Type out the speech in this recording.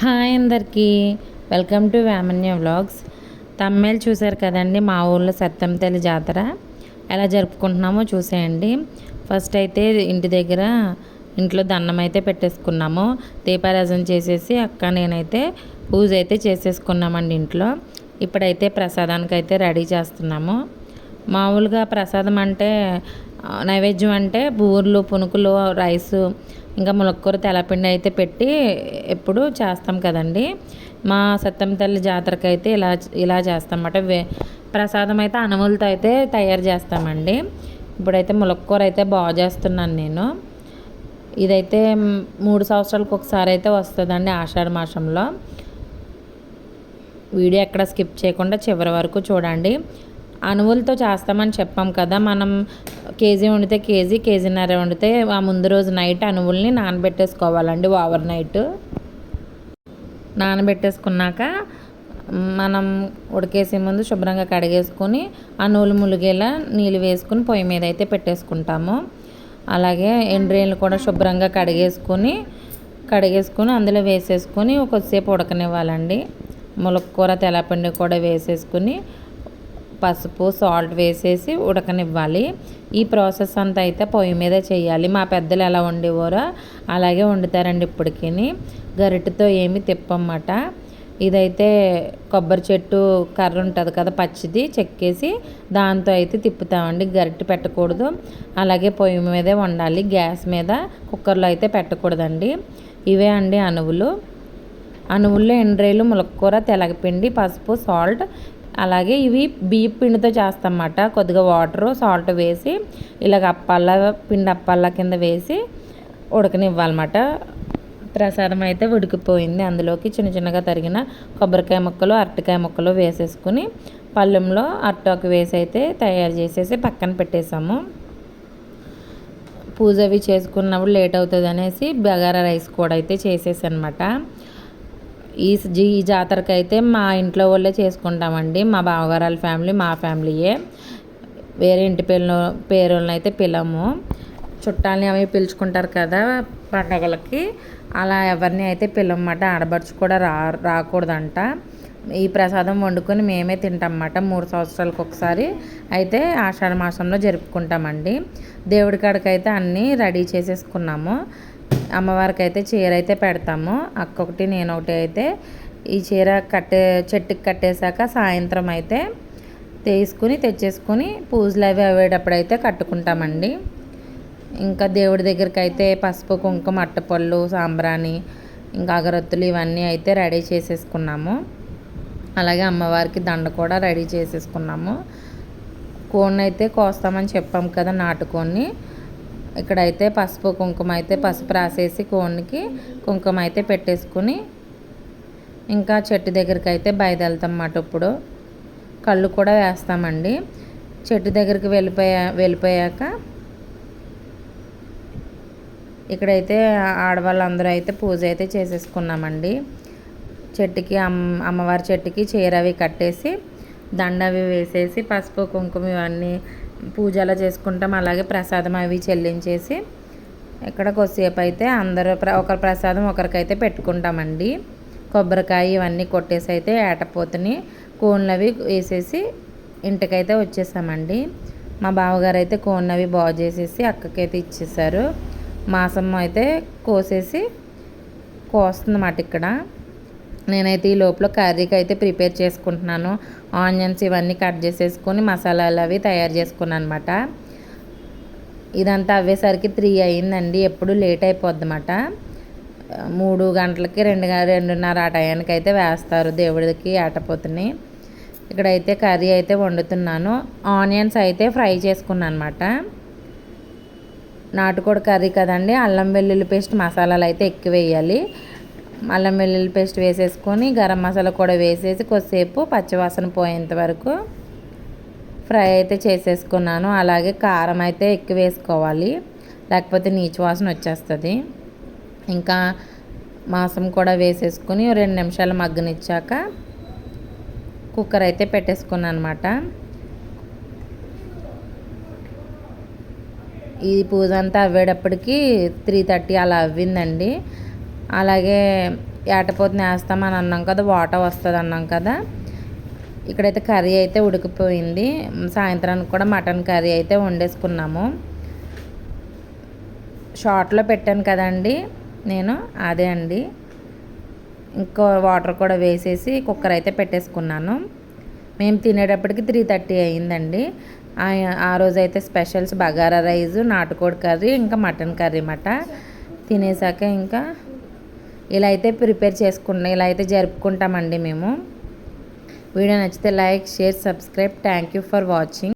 Hi అందరికీ. Welcome to వ్యామన్య vlogs. తమ్మేలు చూశారు కదండి మా ఊళ్ళో సత్యంతల్లి జాతర. ఎలా జరుపుకుంటున్నామో చూసేయండి. ఫస్ట్ అయితే ఇంటి దగ్గర ఇంట్లో దండం అయితే పెట్టేసుకున్నాము. దీపారాజన చేసేసి అక్క నేనైతే పూజ అయితే చేసేసుకున్నామండి ఇంట్లో. ఇప్పుడైతే ప్రసాదానికి అయితే రెడీ చేస్తున్నాము. మామూలుగా ప్రసాదం అంటే నైవేద్యం అంటే బూర్లు పునుకులు రైసు ఇంకా ములక్కూర తెల్లపిండి అయితే పెట్టి ఎప్పుడు చేస్తాం కదండి. మా సత్యం తల్లి జాతరకి అయితే ఇలా ఇలా చేస్తామన్నమాట. వే ప్రసాదం అయితే అనములతో అయితే తయారు చేస్తామండి. ఇప్పుడైతే ములక్కూర అయితే బాగా చేస్తున్నాను నేను. ఇదైతే మూడు సంవత్సరాలకు ఒకసారి అయితే వస్తుందండి ఆషాఢ మాసంలో. వీడియో ఎక్కడ స్కిప్ చేయకుండా చివరి వరకు చూడండి. అణువులతో చేస్తామని చెప్పాం కదా. మనం కేజీ వండితే కేజీ కేజీన్నర వండితే ఆ ముందు రోజు నైట్ అణువుల్ని నానబెట్టేసుకోవాలండి ఓవర్ నైట్. నానబెట్టేసుకున్నాక మనం ఉడికేసే ముందు శుభ్రంగా కడిగేసుకొని ఆ నూలు ములిగేలా నీళ్ళు వేసుకుని పొయ్యి మీద అయితే పెట్టేసుకుంటాము. అలాగే ఎండ్రీలు కూడా శుభ్రంగా కడిగేసుకొని కడిగేసుకొని అందులో వేసేసుకొని కొద్దిసేపు ఉడకనివ్వాలండి. ములక్కూర తెల్లపిండి కూడా వేసేసుకుని పసుపు సాల్ట్ వేసేసి ఉడకనివ్వాలి. ఈ ప్రాసెస్ అంతా అయితే పొయ్యి మీదే చేయాలి. మా పెద్దలు ఎలా వండేవారో అలాగే వండుతారండి ఇప్పటికీ గరిటెతో ఏమి తిప్పమాట ఇదైతే కొబ్బరి చెట్టు కర్ర ఉంటుంది కదా పచ్చిది చెక్కేసి దాంతో అయితే తిప్పుతామండి. గరిటె పెట్టకూడదు. అలాగే పొయ్యి మీదే వండాలి. గ్యాస్ మీద కుక్కర్లో అయితే పెట్టకూడదండి. ఇవే అండి అణువులు. అణువుల్లో ఎండ్రేలు ములక్కూర తెలగపిండి పసుపు సాల్ట్ అలాగే ఇవి బియ్య పిండితో చేస్తామన్నమాట. కొద్దిగా వాటరు సాల్ట్ వేసి ఇలాగ అప్పాల పిండి అప్పాల కింద వేసి ఉడకనివ్వాలన్నమాట. ప్రసాదం అయితే ఉడికిపోయింది. అందులోకి చిన్న చిన్నగా తరిగిన కొబ్బరికాయ ముక్కలు అరటికాయ ముక్కలు వేసేసుకుని పళ్ళెంలో అట్టాకు వేసి అయితే తయారు చేసేసి పక్కన పెట్టేసాము పూజ అవి చేసుకున్నప్పుడు లేట్ అవుతుంది అనేసి బగారా రైస్ కూడా అయితే చేసేసి అనమాట ఈ ఈ జాతరకి అయితే మా ఇంట్లో వాళ్ళే చేసుకుంటామండి. మా బావగారాల ఫ్యామిలీ మా ఫ్యామిలీయే. వేరే ఇంటి పేరు పేరులను అయితే పిలము. చుట్టాలని అవి పిలుచుకుంటారు కదా పండగలకి. అలా ఎవరిని అయితే పిలవమాట. ఆడబడుచు కూడా రా రాకూడదంట. ఈ ప్రసాదం వండుకొని మేమే తింటామన్నమాట మూడు సంవత్సరాలకు ఒకసారి. అయితే ఆషాఢ మాసంలో జరుపుకుంటామండి. దేవుడి కాడికి అయితే అన్నీ రెడీ చేసేసుకున్నాము. అమ్మవారికి అయితే చీర అయితే పెడతాము. అక్క ఒకటి నేను ఒకటి అయితే ఈ చీర కట్టే చెట్టుకి కట్టేశాక సాయంత్రం అయితే తీసుకుని తెచ్చేసుకుని పూజలు అవి అవేటప్పుడు అయితే కట్టుకుంటామండి. ఇంకా దేవుడి దగ్గరికి అయితే పసుపు కుంకుమ అట్టపళ్ళు సాంబ్రాణి ఇంకా అగరత్తులు ఇవన్నీ అయితే రెడీ చేసేసుకున్నాము. అలాగే అమ్మవారికి దండ కూడా రెడీ చేసేసుకున్నాము. కోన్ అయితే కోస్తామని చెప్పాం కదా నాటుకొని ఇక్కడైతే పసుపు కుంకుమ అయితే పసుపు రాసేసి కోన్కి కుంకుమ అయితే పెట్టేసుకుని ఇంకా చెట్టు దగ్గరికి అయితే బయదెళ్తామన్నమాట ఇప్పుడు. కళ్ళు కూడా వేస్తామండి. చెట్టు దగ్గరికి వెళ్ళిపోయా వెళ్ళిపోయాక ఇక్కడైతే ఆడవాళ్ళందరూ అయితే పూజ అయితే చేసేసుకున్నామండి. చెట్టుకి అమ్మ అమ్మవారి చెట్టుకి చీర అవి కట్టేసి దండ అవి వేసేసి పసుపు కుంకుమ ఇవన్నీ పూజ అలా చేసుకుంటాం. అలాగే ప్రసాదం అవి చెల్లించేసి ఇక్కడ కొద్దిసేపు అయితే అందరూ ఒకరి ప్రసాదం ఒకరికైతే పెట్టుకుంటామండి. కొబ్బరికాయ ఇవన్నీ కొట్టేసి అయితే ఏటపోతుని కోన్లు అవి వేసేసి ఇంటికైతే వచ్చేసామండి. మా బావగారు అయితే కోన్ అవి బాగు చేసేసి అక్కకైతే ఇచ్చేసారు. మాసమ్మ అయితే కోసేసి కోస్తుందన్నమాట ఇక్కడ. నేనైతే ఈ లోపల కర్రీకి అయితే ప్రిపేర్ చేసుకుంటున్నాను. ఆనియన్స్ ఇవన్నీ కట్ చేసేసుకొని మసాలాలు అవి తయారు చేసుకున్నాను అనమాట ఇదంతా అవ్వేసరికి త్రీ అయ్యిందండి ఎప్పుడు లేట్ అయిపోద్ది అనమాట మూడు గంటలకి రెండు రెండున్నర ఆ టయానికి అయితే వేస్తారు. దేవుడికి ఆటపోతుని ఇక్కడైతే కర్రీ అయితే వండుతున్నాను. ఆనియన్స్ అయితే ఫ్రై చేసుకున్నాను అనమాట నాటుకోడి కర్రీ కదండి. అల్లం వెల్లుల్లి పేస్ట్ మసాలాలు అయితే ఎక్కువ వేయాలి. అల్లం వెల్లుల్లి పేస్ట్ వేసేసుకొని గరం మసాలా కూడా వేసేసి కొద్దిసేపు పచ్చివాసన పోయేంత వరకు ఫ్రై అయితే చేసేసుకున్నాను. అలాగే కారం అయితే ఎక్కువ వేసుకోవాలి. లేకపోతే నీచు వాసన వచ్చేస్తుంది. ఇంకా మాంసం కూడా వేసేసుకుని రెండు నిమిషాలు మగ్గనిచ్చాక కుక్కర్ అయితే పెట్టేసుకున్నాను అనమాట ఈ పూజ అంతా అవ్వేటప్పటికి త్రీ థర్టీ అలా అవ్విందండి. అలాగే ఏటపోతుని వేస్తామని అన్నాం కదా వాటర్ వస్తుంది అన్నాం కదా. ఇక్కడైతే కర్రీ అయితే ఉడికిపోయింది. సాయంత్రానికి కూడా మటన్ కర్రీ అయితే వండేసుకున్నాము. షార్ట్లో పెట్టాను కదండి నేను అదే అండి. ఇంకో వాటర్ కూడా వేసేసి కుక్కర్ అయితే పెట్టేసుకున్నాను. మేము తినేటప్పటికి త్రీ థర్టీ అయిందండి. ఆ రోజు అయితే స్పెషల్స్ బగారా రైస్ నాటుకోడి కర్రీ ఇంకా మటన్ కర్రీ మాట తినేసాక ఇంకా ఇలా అయితే ప్రిపేర్ చేసుకుంటాం ఇలా అయితే జరుపుకుంటామండి మేము. వీడియో నచ్చితే like share subscribe. Thank you for watching